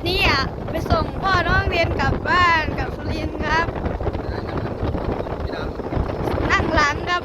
วันนี้อะไปส่งพ่อน้องเรียนกลับบ้านกับสุรินทร์ครับพี่ดำนั่งหลังครับ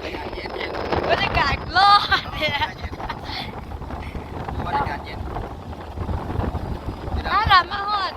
เย็นเย็นบรรยากาศร้อนเนี่ยบรรยากาศเย็นพี่ดถ้าเรามาฮอด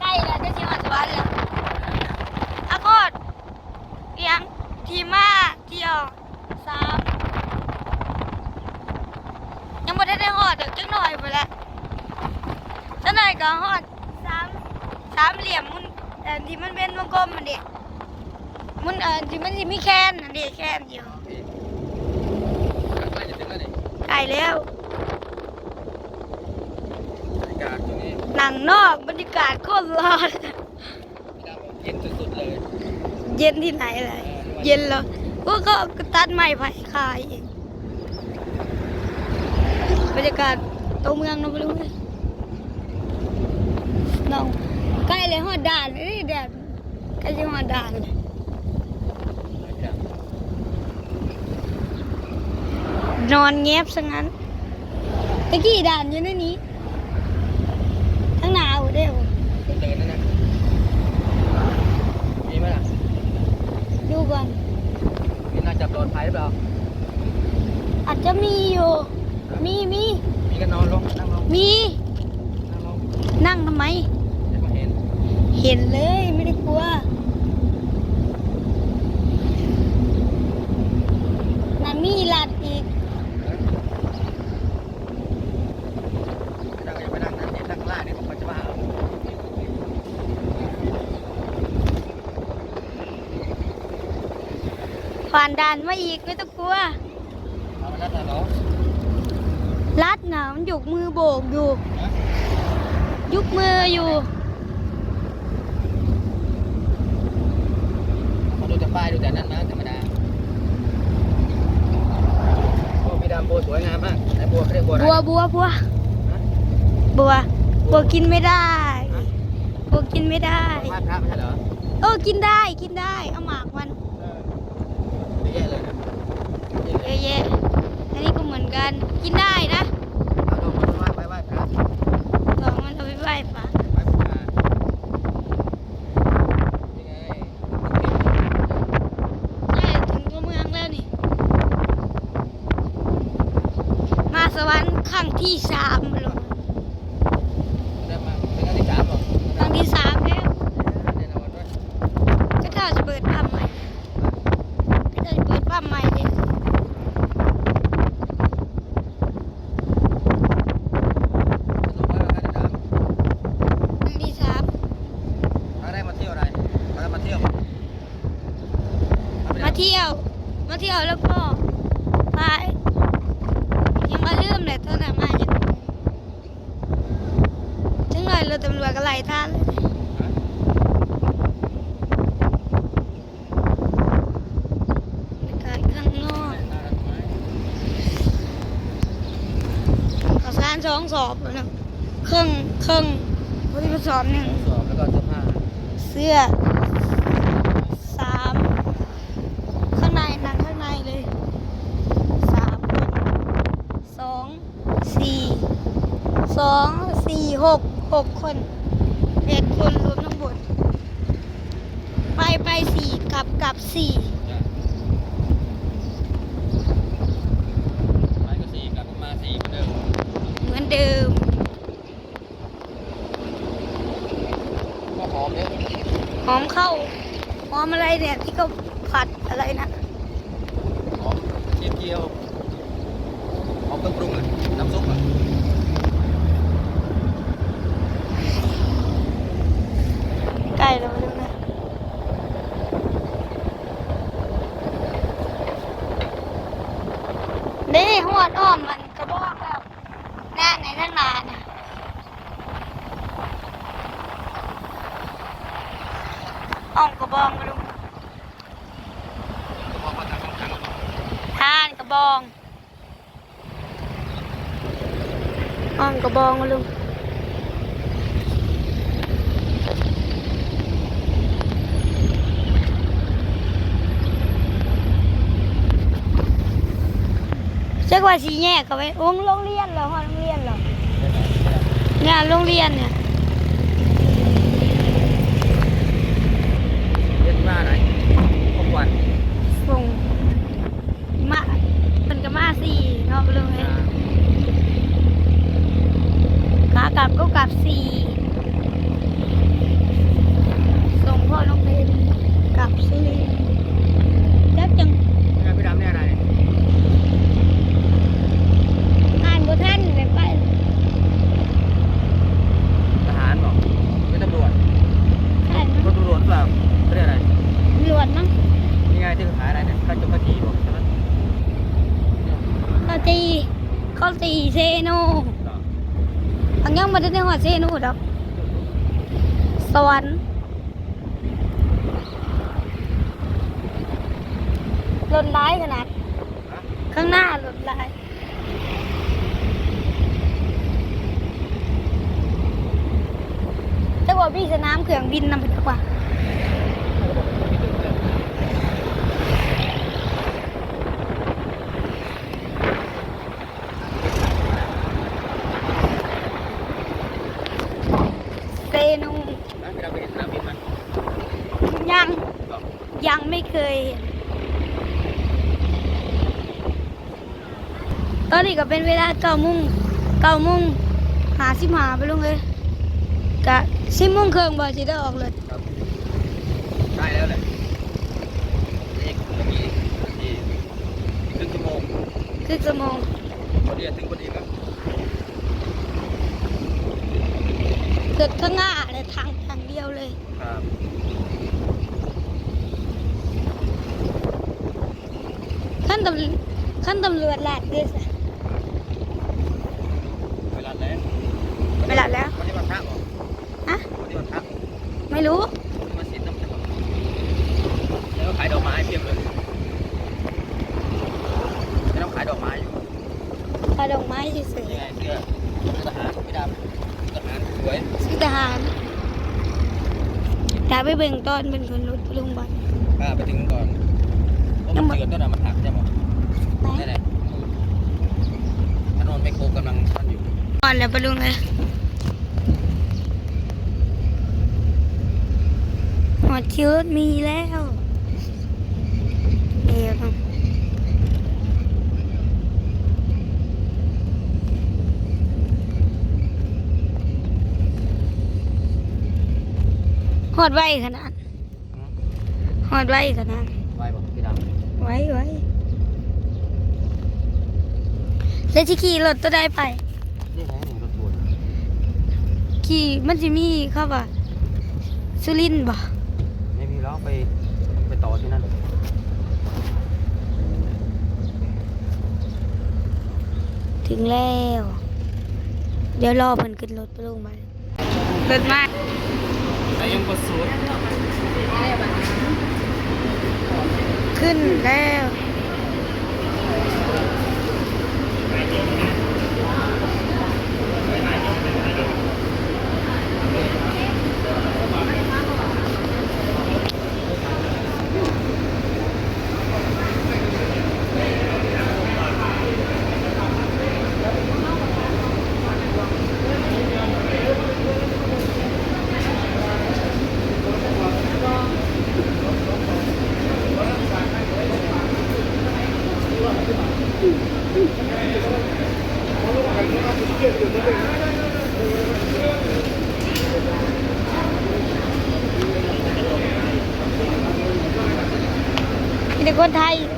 ใกล้แล้วจะที่ฮอดสวรรค์แล้วอาโคตรเอียงทีมาเที่ยวสามยังไม่ได้ได้ฮอดเดี๋ยวจังหน่อยไปแล้วจังหน่อย ก็ฮอดสามสามเหลี่ยมมันเอ่อที่มันเป็นวงกลมมันเด็มันเอ่อที่มันที่มีแคนอันเด็แคนอยู่ำใกล้จะถึงแล้วนี่ใกล้แล้วบรรยากาศตรงนี้หนังนอกบรรยากาศโคตรร้อนพี่ดำเย็นสุดๆเลยเย็นที่ไหนเลยเย็นแล้วพวกก็ตัดไม้ไผ่ขายเองบรรยากาศตัวเมืองเนาะไม่รู้เลยน้องใกล้เลยหอ ดด่านเอ้ยแดดใกล้จะหอดด่านเลยนอนเงียบซะงั้นตะกี้ด่านอยู่ในนี้ทั้งหนาวเด้อเดินนั่นนะมีไหมล่ะดูก่อนมีน่าจะปลอดภัยหรือเปล่าอาจจะมีอยู่ มีมีมีก็นอนลงนั่งลงมี นั่งลงนั่งทำไมจะมาเห็น เห็นเลยไม่ได้กลัวน่ะมีลัดอีกเราอย่าไปนั่งนั่งเย็นนั่งล่างเนี่ยผมจะมาเอาผ่านด่านมาอีกไม่ต้องกลัวเอามานั่งเหรอลัดน่ะมันยกมือโบกอยู่ยุกมืออยู่ มาดูแต่ป้ายดูแต่นั้นนะธรรมดาโอ้พี่ดำบัวสวยงามมากไหนบัวเขาเรียก บัวอะไรบัวบัวบัวฮะบัวบัวกินไม่ได้บัวกินไม่ได้วาดพระไม่ใช่เหรอเออกินได้กินได้เอาหมากมันเออเยอะแยะเลยนะเยอะเยแยะอะแยะอันนี้ก็เหมือนกันกินได้นะ เอาดอกมันวาดไปไหว้พระ สองมันเอาไปไหว้พระ ไหว้พระยังไง ใช่ถึงตัวเมืองแล้วนี่ มาสวรรค์ครั้งที่สามแล้ว ได้มาเป็นครั้งที่สามเหรอ ครั้งที่สามแล้ว แน่นอนด้วย ก็ถ้าจะเปิดปั๊มใหม่ก็จะเปิดปั๊มใหม่เลย สรุปว่าครั้งที่สาม ครั้งที่สาม ครั้งแรกมาเที่ยวอะไรครั้งแรกมาเที่ยว มา เที่ยว มาเที่ยวแล้วก็ไปยังมาลืมเลยตอนนั้นมาอย่างถึงหน่อยเราตำรวจก็ไล่ท่านสองสอบนะครื่งครื่งบริษัทสอบหนึ่งสอบแล้วก็เสื้อผ้าเสื้อสามข้างในนั่งข้างในเลยสามคนสองสี่สองสี่ หกหกคนเจ็ดคนรวมทั้งหมด ไปไปสี่กลับกลับสี่ไปก็สี่กลับมาสี่เหมือนเดิมเหมือนเดิม ก็หอมเนี่ยหอมเข้าหอมอะไรเนี่ยที่เขาผัดอะไรนะ หอมเจียวเจียวหอมเครื่องปรุงอะน้ำซุปอะ ใกล้แล้วแล้วนะนี่หัวดอ้อมมันกระบอกแล้วหน้าไหนทั้งนานน่ะอ้อมกระบองมาลุง ก็พอมาทำของขัง ทานกระบอง อ้อมกระบองมาลุงจักว่าสีแยกกันไปโรงโรงเรียนเหรอฮอโรงเรียนเหรองานโรงเรียนเนี่ยเรียนมาไหนครบวันส่งมาเป็นก็มาสี่เนาะไปเลยขากลับก็กลับสี่ส่งพ่อน้องเพนกลับสุรินทร์จักจังงานพี่ดำเนี่ยอะไรเนี่ยอ่านบทท่านเลยไปทหารบอกเป็นตำรวจใช่มั้งรถตำรวจหรือเปล่าเขาเรียกอะไรตำรวจมั้งนี่ไงที่เขาขายอะไรเนี่ยข้าวจงข้าวจีบอกใช่ไหมเขาตีเขาตีเซโน บ่ได้ในหัวเซนูดอก สวรรค์ลนร้ายขนาด ข้างหน้าลนร้ายแต่ว่าพี่สนามเครื่องบินนำไปดีกว่า เซนู นะพี่ดำไปเห็นสนามบินไหม ยัง บอก ยัง ไม่เคยเห็นตอนนี้ก็เป็นเวลาเก้าโมงเก้าโมงหาสิบหาไปลงเลยกะสิบโมงครึ่งบ่สิได้ออกเลยครับได้แล้วแหละอีกเมื่อกี้อีกครึ่งชั่วโมงครึ่งชั่วโมง พอดีถึงพอดีครับ เกิดข้างหน้าเลยทางทางเดียวเลย ครับ ขั้นตำ ขั้นตำรวจแหลกด้วยสิเวลาแล้วเวลาแล้ววันนี้วันพระบอกอะวันนี้วันพระไม่รู้วันนี้วันศีลน้ำจะบอกแล้วก็ขายดอกไม้เพียบเลยไม่ต้องขายดอกไม้อยู่พาดอกไม้เฉยยังไงเสื้อเสื้อทหารพี่ดำทหารสวยๆซื้อทหารถ้าไปเบิ่งตอนเป็นคนรถไปโรงพยาบาลป้าไปถึงก่อนเพราะมันเกิดต้นน่ะมันหักใช่ไหมไห นนี่แหละถนนไม่โคกำลังทันอยู่ก่อนแล้วไปลงเลยหอดคิวรถมีแล้วเดี๋ยวต้องหอดไว้ขนาดหอดไว้ขนาดไว้บอกพี่ดไว้ไว้ แล้วที่ขี่รถตัวได้ไปำนี่ไงหนึ่งรถทัวร์ขี่มันจะมีเข้าว่าสุรินทร์บ่ไม่มีแล้วไปไปต่อที่นั่นถึงแล้ว เดี๋ยวรอเพิ่นขึ้นรถไปลงมารถมาแต่ยังกดสูตรขึ้นแล้ว Thank you. มีแ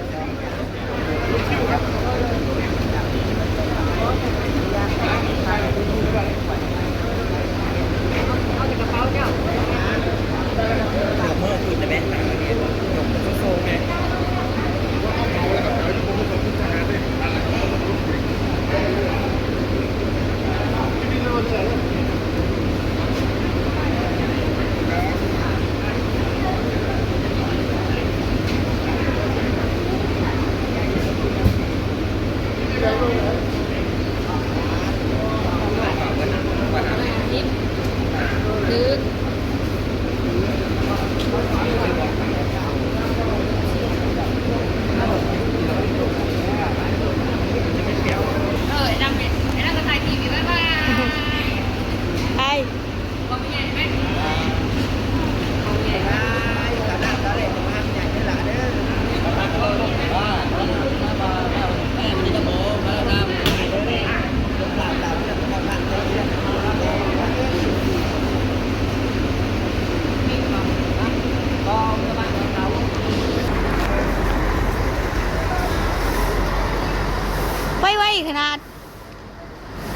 ต่คนไทย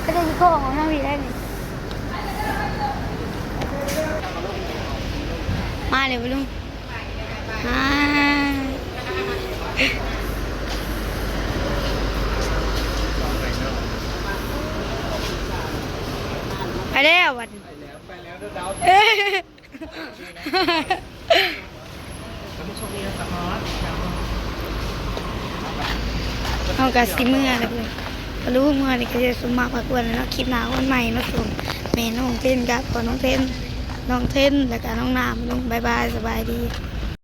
ก็จะมีโค้งของน้องพี่ได้นี่มาเลยไปลุงอ่าไปแล้ววันไปแล้วไปแล้วเดี๋ยวดาวเอ้ยผู้ชมนี่สะท้อนเอากระสิเมื่อเลย ก็รู้เมื่อนี่ก็จะสมมาพักวันแล้วเนะคลิปหน้าวันใหม่มาส่งแม่น้องเทนกับก่อนน้องเทนน้องเทนแล้วก็น้องน้ำลุงบายบายสบายดี